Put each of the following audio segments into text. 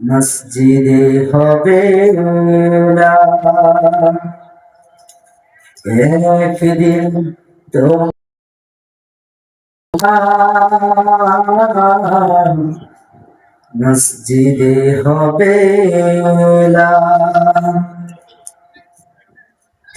মসজিদে হবে একদিন মসজিদে হবে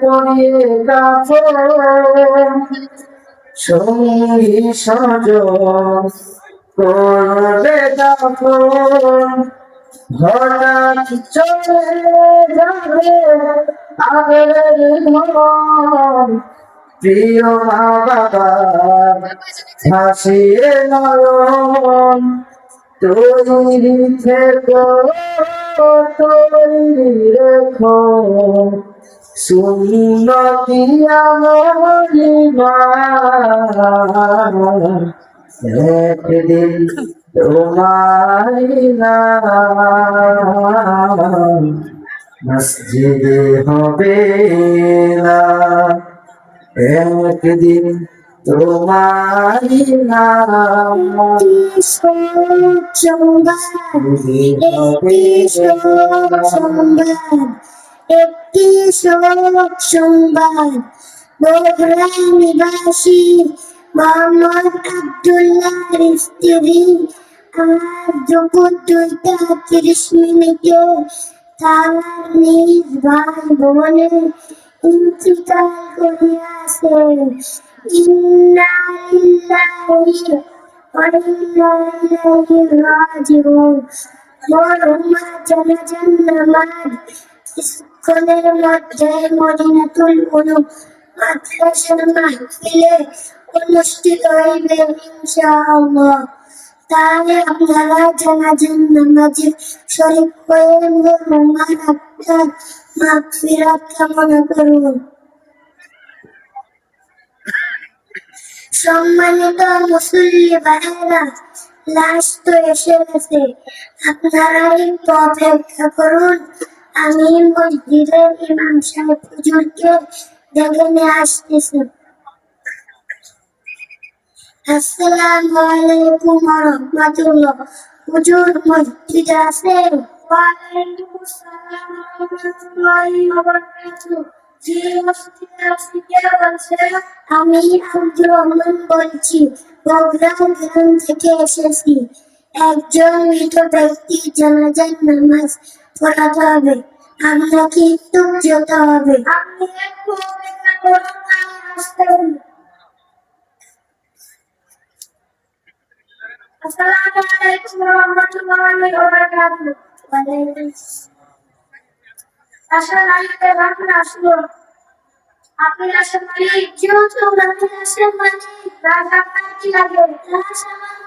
পড়িয়ে কাপড় সঙ্গী সজ করবে দাফন হঠাৎ চলে যাবে আগের মন প্রিয় মা বাবা হাসিয়ে নয়ন তৈরি থেকো তৈরি রেখো সুন্নতি একদিন তোমারি মসজিদে হবে না। একদিন তোমারি নাম। একটি শোক সংবাদ। বগুড়া নিবাসী মোহাম্মদ আবদুল্লাহ স্ত্রী আজ দুপুর দুইটা তিরিশ মিনিটে তার নিজ ভাই বোনে ইন্তিকাল করিয়াছে। ইন্না লিল্লাহি ওয়া ইন্না ইলাইহি রাজিউন। মরহুমা জানাজান নামাজ স্কুলের মধ্যে মদিনাতুল উলুম মাদ্রাসার মাহফিলে অনুষ্ঠিত হইবে ইনশাআল্লাহ। তাই আপনারা জানাজান নামাজে শরীফ হয়ে মরহুমার আত্মার মাগফিরাত কামনা করুন সম্মানিত মুসল্লি ভাইরা লাশ তো এসে গেছে। আপনারা একটু অপেক্ষা করুন। আমি মসজিদের ইমাম সাহেব হুজুরকে ডেকে নিয়ে আসতেছি। আলাইকুম হুজুর আছেন? আমি আব্দুর রহমান বলছি। থেকে এসেছি। একজন মৃত ব্যক্তি জানাজার নামাজ পড়াতে হবে আপনাকে একটু যেতে হবে। আপনি একটু অপেক্ষা করুন আমি আসলো আপনি আসেন মানে কেউ তো আপনি আসেন মানে রাত আপনার কি লাগে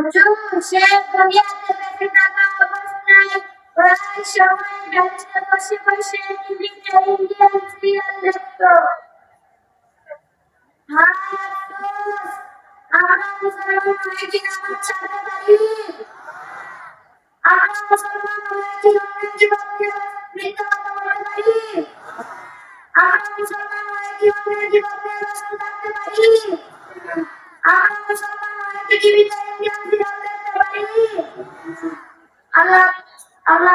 সে দুনিয়াতে বেঁচে থাকা অবস্থায় প্রায় সময় বেঁচে বসে বসে টিভিতে ইন্ডিয়ান সিরিয়াল দেখত আমরা মুসলমান হয়ে কি নামাজ ছাড়তে পারি আমরা মুসলমান হয়ে কি অন্যের জীবনকে মৃত্যু কথা বলতে পারি আমরা মুসলমান হয়ে কি অন্যের জীবনকে নষ্ট করতে পারি আমরা মুসলমান হয়ে কি জীবিত ইন্ডিয়ান সিরিয়াল দেখতে পারি আল্লাহ আল্লাহ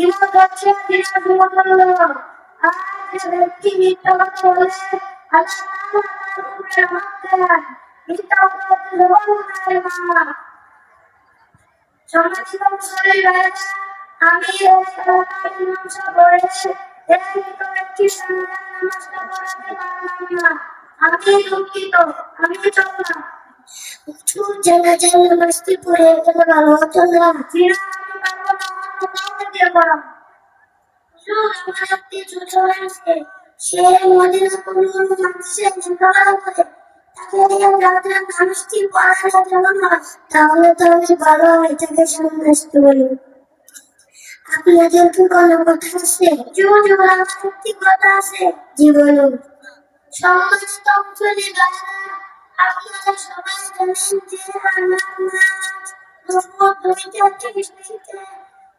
জিনা গীবত হচ্ছে জিনার সমতুল্য আর যে ব্যক্তি মিথ্যা দেন জবান ভাইরা, আমি আমি দুঃখিত আমি চললাম হুজুর জানাজার নামাজটি পড়ে গেলে ভালো হতো দিয়ে পড়াবো হুজুর আমার করে তাহলে তো আমি ভালো এটাকে সামনে আসতে বলি আপনাদের কি কোনো কথা আছে একটি কথা আছে জি সমস্ত আপনারা সবাই জানেন যে আমার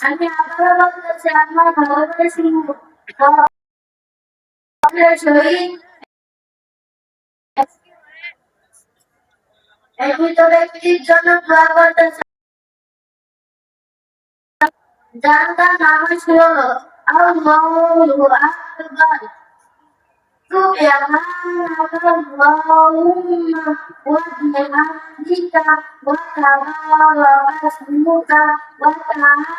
আমি আবারও বলতেছি আমার ভালো করে শুনব এই মৃত ব্যক্তির জন্য ছিল আল্লাহু আকবার سبحانك اللهم وبحمدك وتبارك اسمك وتعالى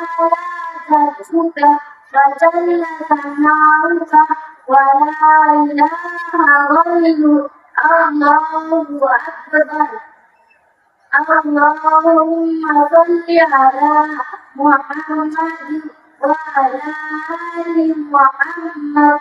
جدك وجل ثناؤك ولا إله غيرك الله أكبر اللهم صل على محمد وعلى آل محمد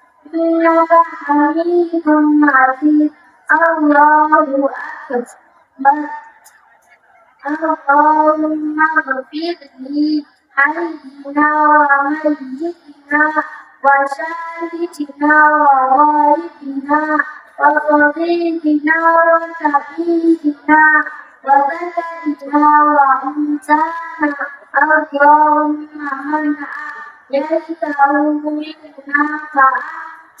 إنك حميد مجيد الله أكبر اللهم اغفر لي حينا وميتنا وشاهدنا وغائبنا وصغيرنا وكبيرنا وذكرنا وأنثانا اللهم من يشفع منا فأعطيه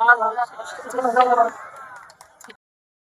妈妈来了你怎么在这